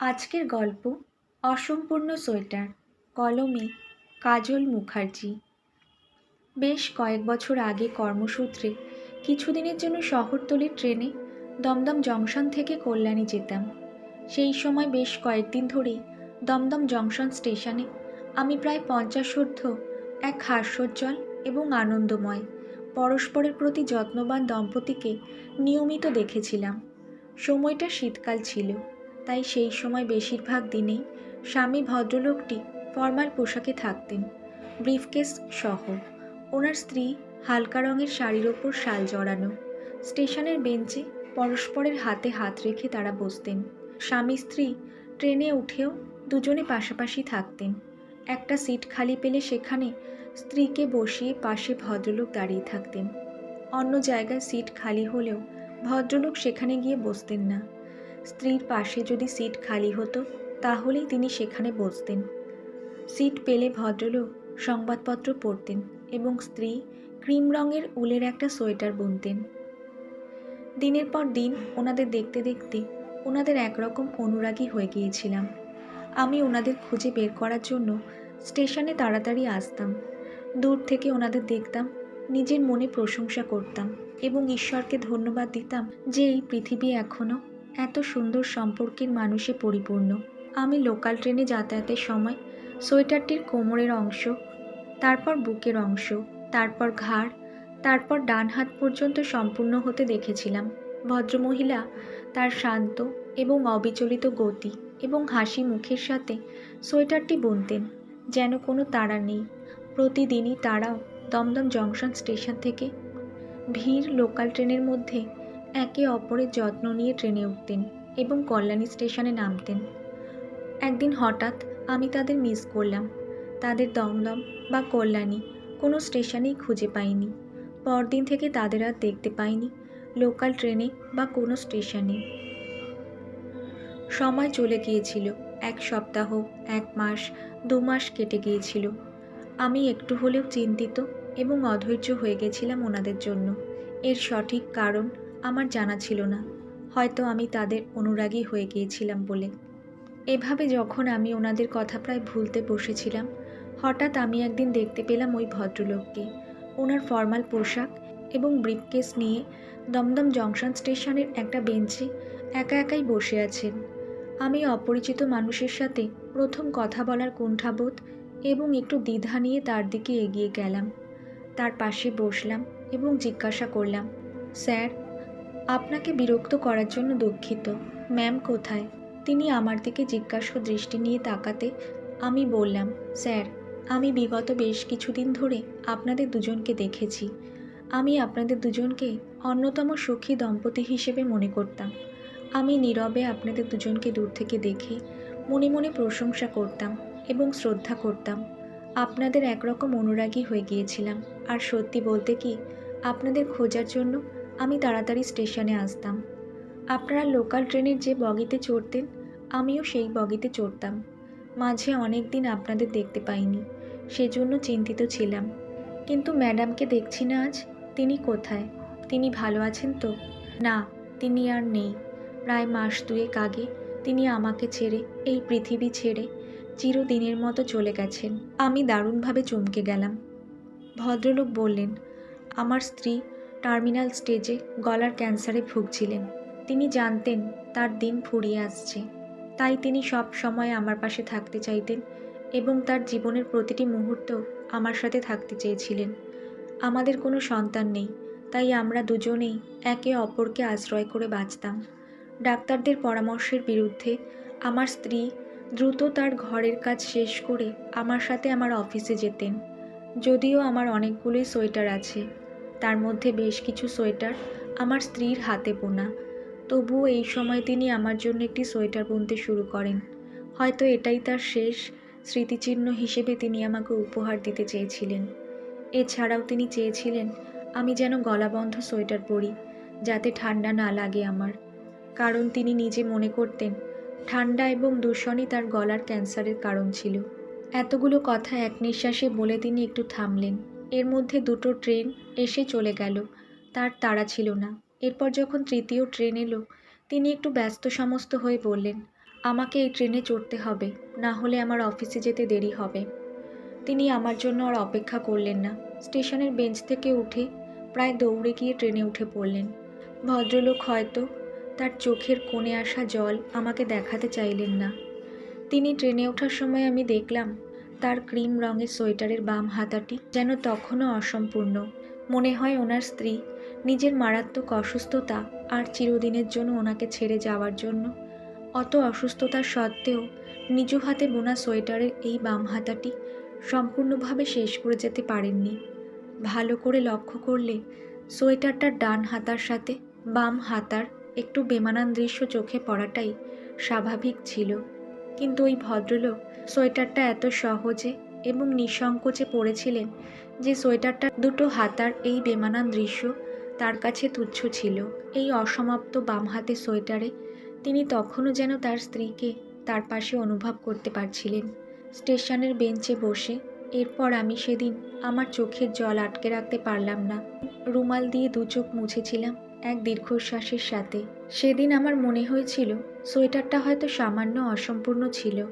আজকের গল্প, অসম্পূর্ণ সোয়েটার, কলমে কাজল মুখার্জি। বেশ কয়েক বছর আগে কর্মসূত্রে কিছুদিনের জন্য শহরতলির ট্রেনে দমদম জংশন থেকে কল্যাণী যেতাম। সেই সময় বেশ কয়েকদিন ধরেই দমদম জংশন স্টেশনে আমি প্রায় পঞ্চাশোর্ধ্ব এক হাস্যোজ্জ্বল এবং আনন্দময়, পরস্পরের প্রতি যত্নবান দম্পতিকে নিয়মিত দেখেছিলাম। সময়টা শীতকাল ছিল। তাই সেই সময় বেশিরভাগ দিনেই স্বামী ভদ্রলোকটি ফর্মাল পোশাকে থাকতেন। ব্রিফকেস সহ ওনার স্ত্রী হালকা রঙের শাড়ির ওপর শাল জড়ানো। স্টেশনের বেঞ্চে পরস্পরের হাতে হাত রেখে তারা বসতেন। স্বামী স্ত্রী ট্রেনে উঠেও দুজনে পাশাপাশি থাকতেন। একটা সিট খালি পেলে সেখানে স্ত্রীকে বসিয়ে পাশে ভদ্রলোক দাঁড়িয়ে থাকতেন। অন্য জায়গায় সিট খালি হলেও ভদ্রলোক সেখানে গিয়ে বসতেন না। স্ত্রীর পাশে যদি সিট খালি হতো, তাহলেই তিনি সেখানে বসতেন। সিট পেলে ভদ্রলোক সংবাদপত্র পড়তেন এবং স্ত্রী ক্রিম রঙের উলের একটা সোয়েটার বুনতেন। দিনের পর দিন ওনাদের দেখতে দেখতে ওনাদের একরকম অনুরাগী হয়ে গিয়েছিলাম। আমি ওনাদের খুঁজে বের করার জন্য স্টেশনে তাড়াতাড়ি আসতাম। দূর থেকে ওনাদের দেখতাম, নিজের মনে প্রশংসা করতাম এবং ঈশ্বরকে ধন্যবাদ দিতাম যে এই পৃথিবী এখনও এত সুন্দর সম্পর্কের মানুষে পরিপূর্ণ। আমি লোকাল ট্রেনে যাতায়াতের সময় সোয়েটারটির কোমরের অংশ, তারপর বুকের অংশ, তারপর ঘাড়, তারপর ডান হাত পর্যন্ত সম্পূর্ণ হতে দেখেছিলাম। ভদ্রমহিলা তার শান্ত এবং অবিচলিত গতি এবং হাসি মুখের সাথে সোয়েটারটি বুনতেন, যেন কোনো তারা নেই। প্রতিদিনই তারাও দমদম জংশন স্টেশন থেকে ভিড় লোকাল ট্রেনের মধ্যে একে অপরের যত্ন নিয়ে ট্রেনে উঠতেন এবং কল্যাণী স্টেশনে নামতেন। একদিন হঠাৎ আমি তাদের মিস করলাম। তাদের দমদম বা কল্যাণী কোনো স্টেশনেই খুঁজে পাইনি। পরদিন থেকে তাদের আর দেখতে পাইনি লোকাল ট্রেনে বা কোনো স্টেশনে। সময় চলে গিয়েছিল, এক সপ্তাহ, এক মাস, দু মাস কেটে গিয়েছিল। আমি একটু হলেও চিন্তিত এবং অধৈর্য হয়ে গেছিলাম ওনাদের জন্য। এর সঠিক কারণ আমার জানা ছিল না। হয়তো আমি তাদের অনুরাগী হয়ে গিয়েছিলাম বলে। এভাবে যখন আমি ওনাদের কথা প্রায় ভুলতে বসেছিলাম, হঠাৎ আমি একদিন দেখতে পেলাম ওই ভদ্রলোককে। ওনার ফর্মাল পোশাক এবং ব্রিফকেস নিয়ে দমদম জংশন স্টেশনের একটা বেঞ্চে একা একাই বসে আছেন। আমি অপরিচিত মানুষের সাথে প্রথম কথা বলার কুণ্ঠাবোধ এবং একটু দ্বিধা নিয়ে তার দিকে এগিয়ে গেলাম। তার পাশে বসলাম এবং জিজ্ঞাসা করলাম, স্যার আপনাকে বিরক্ত করার জন্য দুঃখিত। ম্যাম কোথায়? তিনি আমার দিকে জিজ্ঞাসা দৃষ্টি নিয়ে তাকাতে আমি বললাম, স্যার, আমি বিগত বেশ কিছুদিন ধরে আপনাদের দুজনকে দেখেছি। আমি আপনাদের দুজনকে অন্যতম সুখী দম্পতি হিসেবে মনে করতাম। আমি নীরবে আপনাদের দুজনকে দূর থেকে দেখে মনে মনে প্রশংসা করতাম এবং শ্রদ্ধা করতাম। আপনাদের একরকম অনুরাগী হয়ে গিয়েছিলাম। আর সত্যি বলতে কি, আপনাদের খোঁজার জন্য আমি তাড়াতাড়ি স্টেশনে আসতাম। আপনারা লোকাল ট্রেনের যে বগিতে চড়তেন, আমিও সেই বগিতে চড়তাম। মাঝে অনেক দিন আপনাদের দেখতে পাইনি, সেজন্য চিন্তিত ছিলাম। কিন্তু ম্যাডামকে দেখছি না আজ, তিনি কোথায়? তিনি ভালো আছেন তো? না, তিনি আর নেই। প্রায় মাস দুয়েক আগে তিনি আমাকে ছেড়ে, এই পৃথিবী ছেড়ে চিরদিনের মতো চলে গেছেন। আমি দারুণভাবে চমকে গেলাম। ভদ্রলোক বললেন, আমার স্ত্রী টার্মিনাল স্টেজে গলার ক্যান্সারে ভুগছিলেন। তিনি জানতেন, তার দিন ফুরিয়ে আসছে। তাই তিনি সব সময় আমার পাশে থাকতে চাইতেন এবং তার জীবনের প্রতিটি মুহূর্ত আমার সাথে থাকতে চেয়েছিলেন। আমাদের কোনো সন্তান নেই, তাই আমরা দুজনেই একে অপরকে আশ্রয় করে বাঁচতাম। ডাক্তারদের পরামর্শের বিরুদ্ধে আমার স্ত্রী দ্রুত তার ঘরের কাজ শেষ করে আমার সাথে আমার অফিসে যেতেন। যদিও আমার অনেকগুলোই সোয়েটার আছে। তার মধ্যে বেশ কিছু সোয়েটার আমার স্ত্রীর হাতে বোনা। তবুও এই সময় তিনি আমার জন্য একটি সোয়েটার বুনতে শুরু করেন। হয়তো এটাই তার শেষ স্মৃতিচিহ্ন হিসেবে তিনি আমাকে উপহার দিতে চেয়েছিলেন। এছাড়াও তিনি চেয়েছিলেন আমি যেন গলাবন্ধ সোয়েটার পরি, যাতে ঠান্ডা না লাগে আমার। কারণ তিনি নিজে মনে করতেন, ঠান্ডা এবং দূষণই তার গলার ক্যান্সারের কারণ ছিল। এতগুলো কথা এক নিঃশ্বাসে বলে তিনি একটু থামলেন। এর মধ্যে দুটো ট্রেন এসে চলে গেল। তার তাড়া ছিল না। এরপর যখন তৃতীয় ট্রেন এলো, তিনি একটু ব্যস্ত সমস্ত হয়ে বললেন, আমাকে এই ট্রেনে চড়তে হবে, না হলে আমার অফিসে যেতে দেরি হবে। তিনি আমার জন্য আর অপেক্ষা করলেন না। স্টেশনের বেঞ্চ থেকে উঠে প্রায় দৌড়ে গিয়ে ট্রেনে উঠে পড়লেন। ভদ্রলোক হয়তো তার চোখের কোণে আসা জল আমাকে দেখাতে চাইলেন না। তিনি ট্রেনে ওঠার সময় আমি দেখলাম তার ক্রিম রঙের সোয়েটারের বাম হাতাটি যেন তখনও অসম্পূর্ণ। মনে হয় ওনার স্ত্রী। নিজের মারাত্মক অসুস্থতা আর চিরদিনের জন্য ওনাকে ছেড়ে যাওয়ার জন্য। অত অসুস্থতার সত্ত্বেও নিজ হাতে বোনা সোয়েটারের এই বাম হাতাটি সম্পূর্ণভাবে শেষ করে যেতে পারেননি। ভালো করে লক্ষ্য করলে সোয়েটারটার ডান হাতার সাথে বাম হাতার একটু বেমানান দৃশ্য চোখে পড়াটাই স্বাভাবিক ছিল। কিন্তু ওই ভদ্রলোক সোয়েটারটা এত সহজে এবং নিঃসংকোচে পরেছিলেন যে সোয়েটারটা দুটো হাতার এই বেমানান দৃশ্য তার কাছে তুচ্ছ ছিল। এই অসমাপ্ত বাম হাতে সোয়েটারে তিনি তখনও যেন তার স্ত্রীকে তার পাশে অনুভব করতে পারছিলেন। স্টেশনের বেঞ্চে বসে এরপর আমি সেদিন আমার চোখের জল আটকে রাখতে পারলাম না। রুমাল দিয়ে দু চোখ মুছেছিলাম এক দীর্ঘশ্বাসের সাথে। সেদিন আমার মনে হয়েছিল সোয়েটারটা হয়তো সামান্য অসম্পূর্ণ ছিল,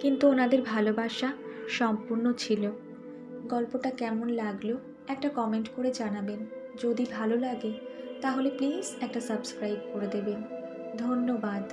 কিন্তু ওনাদের ভালোবাসা সম্পূর্ণ ছিল। গল্পটা কেমন লাগল একটা কমেন্ট করে জানাবেন। যদি ভালো লাগে, তাহলে প্লিজ একটা সাবস্ক্রাইব করে দেবেন। ধন্যবাদ।